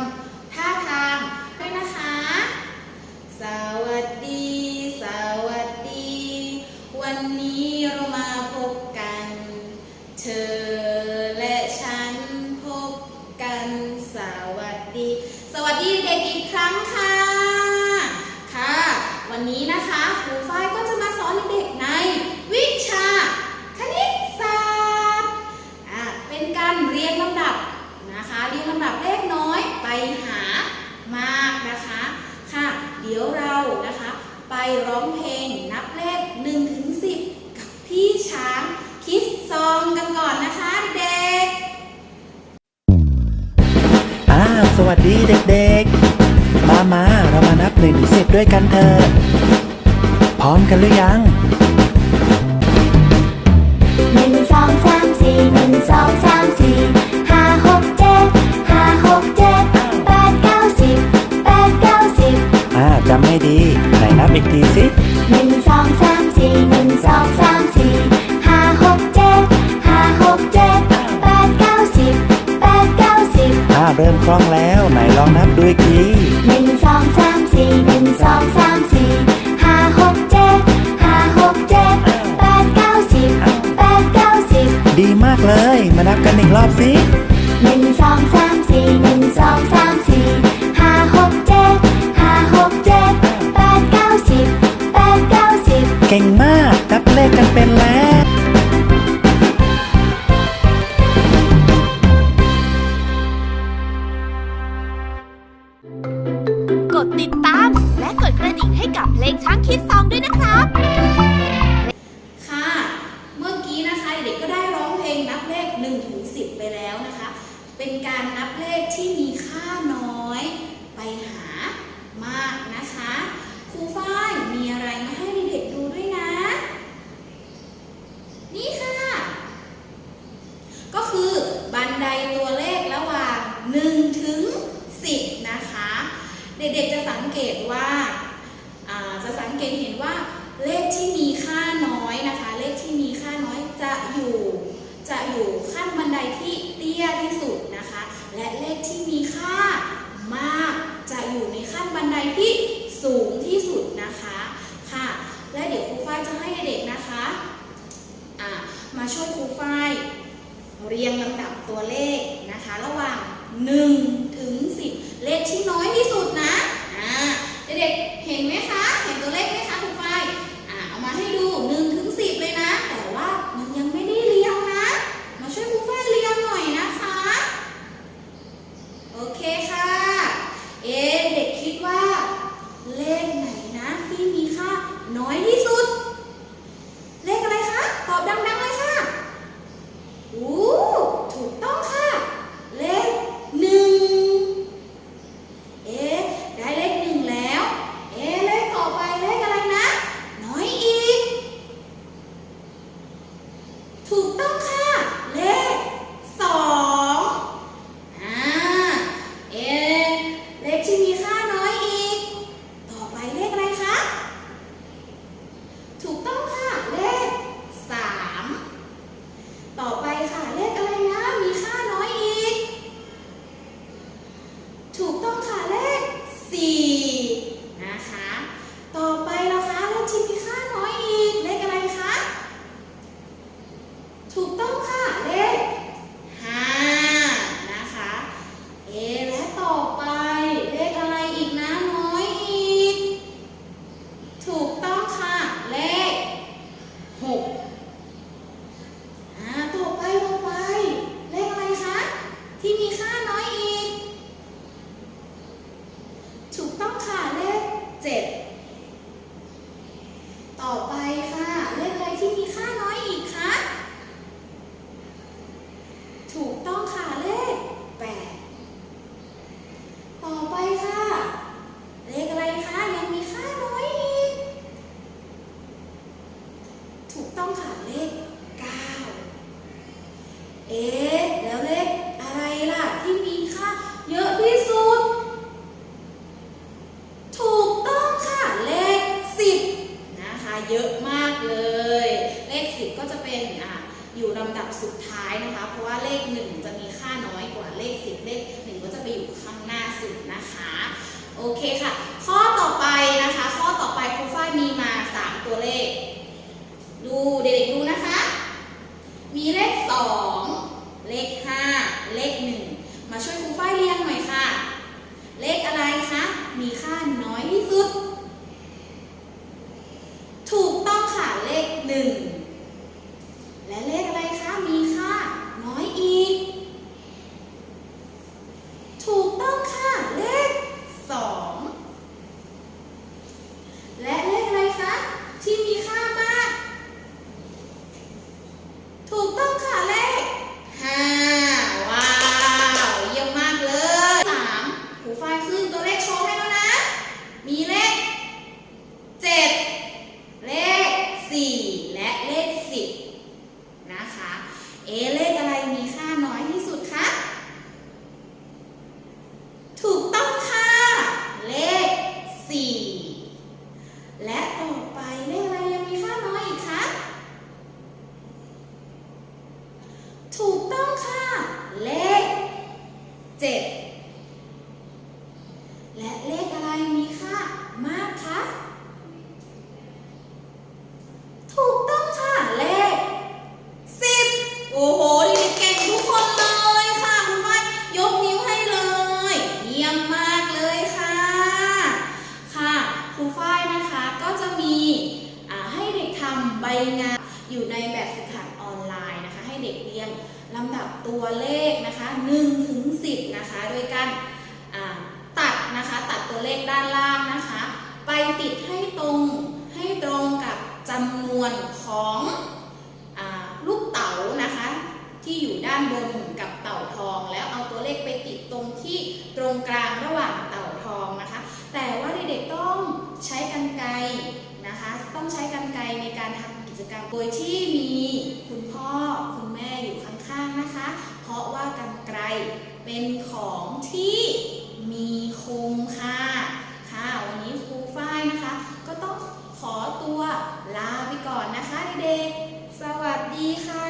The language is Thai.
ำท่าทางด้วยนะคะ สวัสดี สวัสดี วันนี้เรามาพบกัน เธอและฉันพบกัน สวัสดี สวัสดีเด็กอีกครั้งค่ะ ค่ะ วันนี้นะคะครูฝ้าย เดี๋ยวเรานะคะ ไปร้องเพลงนับเลข1ถึง10กับพี่ช้างคิดซองกันก่อนนะคะเด็กๆอ่าสวัสดีเด็กๆ มามาเรามานับหนึ่งถึงสิบด้วยกันเถอะพร้อมกันหรือยังหนึ่งสองสามสี่หนึ่งสองสามสี่ ดี ไหนนับอีกทีสิหนึ่งสองสามสี่หนึ่งสองสามสี่ห้าหกเจ็ดห้าหกเจ็ดแปดเก้าสิบแปดเก้าสิบอ่าเริ่มคล่องแล้ว ไหนลองนับดูอีกทีหนึ่งสองสามสี่หนึ่งสองสามสี่ห้าหกเจ็ดห้าหกเจ็ดแปดเก้าสิบแปดเก้าสิบดีมากเลย มานับกันอีกรอบสิ แล้วกดติดตามและกดกระดิ่งให้กับเพลงช้างคิดซองด้วยนะครับ ค่ะ เมื่อกี้นะคะเด็กๆก็ได้ร้องเพลงนับเลข1ถึง10 ไปแล้วนะคะ เป็นการนับเลขที่มีค่าน้อย ไปหามากนะคะ ครูฝ้ายมีอะไรมาให้เด็กๆดูด้วยนะ นี่ค่ะ ก็คือบันไดตัวเลขระหว่าง 1 ถึง 10 นะคะ เด็กๆจะสังเกตว่าอ่าจะสังเกตเห็นว่าเลขที่มีค่าน้อยนะคะ เลขที่มีค่าน้อยจะอยู่ จะอยู่ขั้นบันไดที่เตี้ยที่สุดนะคะ และเลขที่มีค่ามากจะอยู่ในขั้นบันไดที่สูงที่สุดนะคะค่ะ และเดี๋ยวครูฝ้ายจะให้เด็กๆนะคะอ่ามา ช่วยครูฝ้ายเรียงลำดับตัวเลขนะคะ ระหว่าง 1 ถึง 10 เลขที่น้อยที่สุดนะอ่าเด็กๆเห็นไหมคะ เห็นตัวเลขไหมคะคุณฝ้ายอ่าเอามาให้ดู 1 ถึง 10 เลยนะ แต่ว่ามันยังไม่ได้เรียงนะ มาช่วยคุณฝ้ายเรียงหน่อยนะคะ โอเคค่ะ เอเด็กคิดว่า เลขไหนนะที่มีค่าน้อยที่สุด เลขอะไรคะ ตอบดังๆเลยค่ะ อู้ถูกต้องค่ะ เลขหนึ่งเอ๊ะได้เลขหนึ่งแล้ว เอ๊ะเลขต่อไปเลขอะไรนะ น้อยอีก ถูกต้องค่ะ เลขสองอ่าเอ๊ะเลขที่มีค่าน้อยอีก ต่อไปเลขอะไรคะ ถูกต้องค่ะ เลขสาม ต่อไปค่ะ เลขอะไรนะ มีค่าน้อยอีก ถูกต้องค่ะ เลขสี่นะคะ ต่อไปนะคะ เลขที่มีค่าน้อยอีก เลขอะไรคะ ถูกต้องค่ะ เลขห้านะคะ เอะและต่อไป เลขอะไรอีกนะน้อยอีก ถูกต้องค่ะ เลขหก อ่าต่อไปต่อไป เลขอะไรคะ ที่มีค่าน้อยอีก ถูกต้องค่ะ เลขเจ็ดต่อไปค่ะ เลขอะไรที่มีค่าน้อยอีกคะถูกต้องค่ะ เลขแปดต่อไปค่ะ เลขอะไรคะยังมีค่าน้อยอีก ถูก ต้องค่ะเลขเก้าเอ๊ะ แล้วเลขอะไรล่ะ ที่มีค่าเยอะที่สุด ถูกต้องค่ะ เลขสิบนะคะ เยอะมากเลย เลขสิบก็จะเป็นอะอยู่ลำดับสุดท้ายนะคะ เพราะว่าเลขหนึ่งจะมีค่าน้อยกว่าเลขสิบเลขหนึ่งก็จะไปอยู่ข้างหน้าสุดนะคะ โอเคค่ะ ข้อต่อไปนะคะ ข้อต่อไปครูฝ้ายมีมาสามตัวเลข ดูเด็กๆดูนะคะ มีเลข 2 เลข 5 เลข 1 มาช่วยครูฝ้ายเรียงหน่อยค่ะ เลขอะไรคะ มีค่าน้อยที่สุด และเลขอะไรมีค่ามากคะถูกต้องค่ะเลขสิบโอ้โหเด็กเก่งทุกคนเลยค่ะคุณฝ้ายยกนิ้วให้เลย เยี่ยมมากเลยค่ะ ค่ะครูฝ้ายนะคะก็จะมีอ่าให้เด็กทำใบงานอยู่ในแบบฝึกหัดออนไลน์นะคะ ให้เด็กเรียงลำดับตัวเลขนะคะ1ถึง10นะคะ โดยการอ่าตัดนะคะตัดตัวเลขด้านล่างนะคะ ไปติดให้ตรงให้ตรงกับจำนวนของอาลูกเต๋านะคะ ที่อยู่ด้านบนกับเต่าทอง แล้วเอาตัวเลขไปติดตรงที่ตรงกลางระหว่างเต่าทองนะคะ แต่ว่าเด็กๆต้องใช้กรรไกร นะคะ ต้องใช้กรรไกรในการทำกิจกรรม โดยที่มีคุณพ่อคุณแม่อยู่ข้างๆนะคะ เพราะว่ากรรไกรเป็นของที่มีคมค่ะค่ะวันนี้ครูฝ้ายนะคะ ก็ต้องขอตัวลาไปก่อนนะคะเด็กๆสวัสดีค่ะ